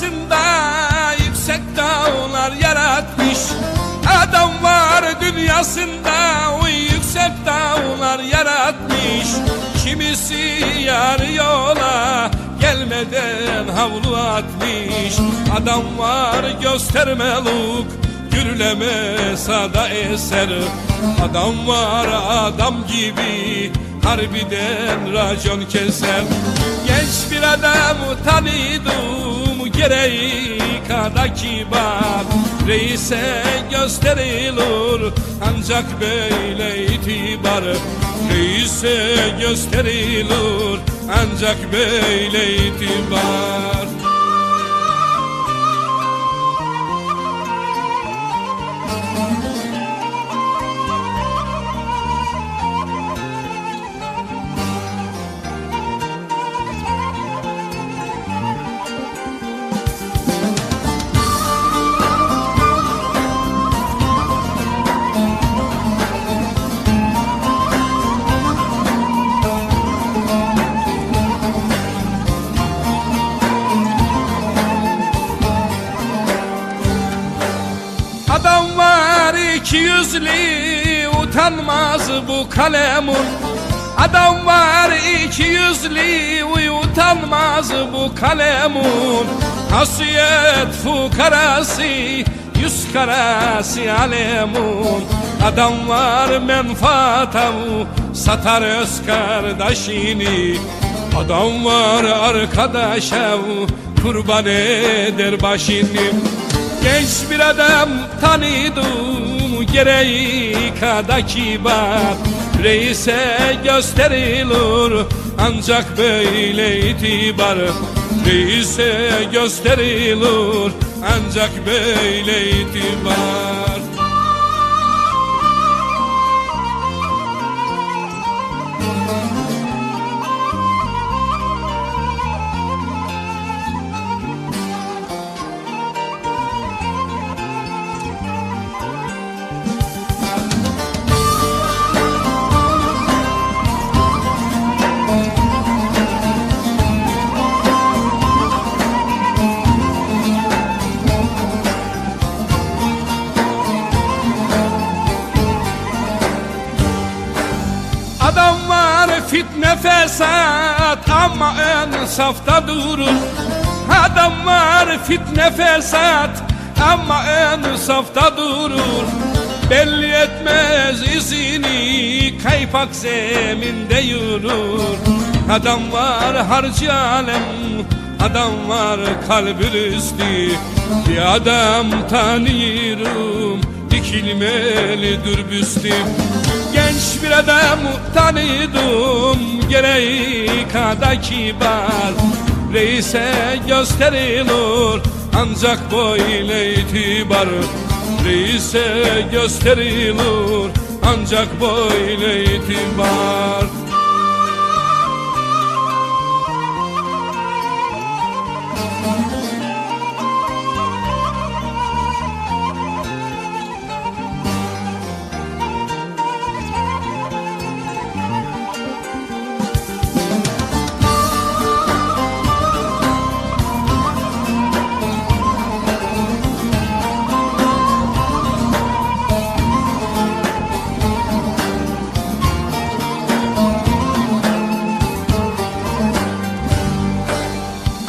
dünyasında yüksek dağlar yaratmış. Adam var dünyasında o yüksek dağlar yaratmış. Kimisi yar yola gelmeden havlu atmış. Adam var göstermeluk gürleme sada eser. Adam var adam gibi harbiden racon keser. Genç bir adam tanıdım gereği kadar kibar. Reise gösterilir ancak böyle itibar. Reise gösterilir ancak böyle itibar iki yüzlü utanmaz bu kalemun. Adam var iki yüzlü utanmaz bu kalemun. Hasiyet fukarası yüz karası alemun. Adam var menfaatavu satar öz kardeşini. Adam var arkadaşa kurban eder başını. Genç bir adam tanıdım gereği kadar kibar Reise gösterilir ancak böyle itibar. Reise gösterilir ancak böyle itibar fitne fesat ama en safta durur. Adam var fitne fesat ama en safta durur. Belli etmez izini kaypak zeminde yürür. Adam var harcı alem Adam var kalbin üstü. Bir adam tanıyorum Dikilmelidir büstüm Genç bir adam tanıdım Gereği kadar kibar Reise gösterilir Ancak böyle itibar. Reise gösterilir Ancak böyle itibar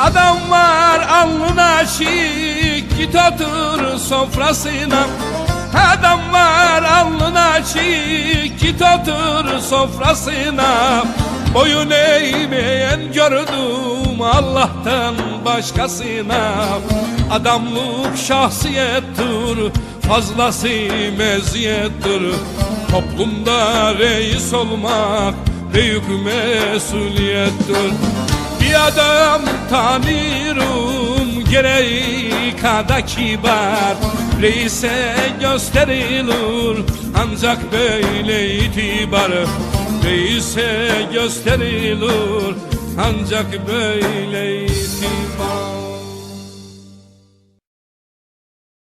Adam var alnına şik git otur sofrasına. Adam var alnına şik git otur sofrasına. Boyun eğmeyen gördüm Allah'tan başkasına. Adamlık şahsiyettir fazlası meziyettir. Toplumda reis olmak büyük mesuliyettir. Bir adam tanıyorum gereği kadar kibar. Reise gösterilir ancak böyle itibar. Reise gösterilir ancak böyle itibar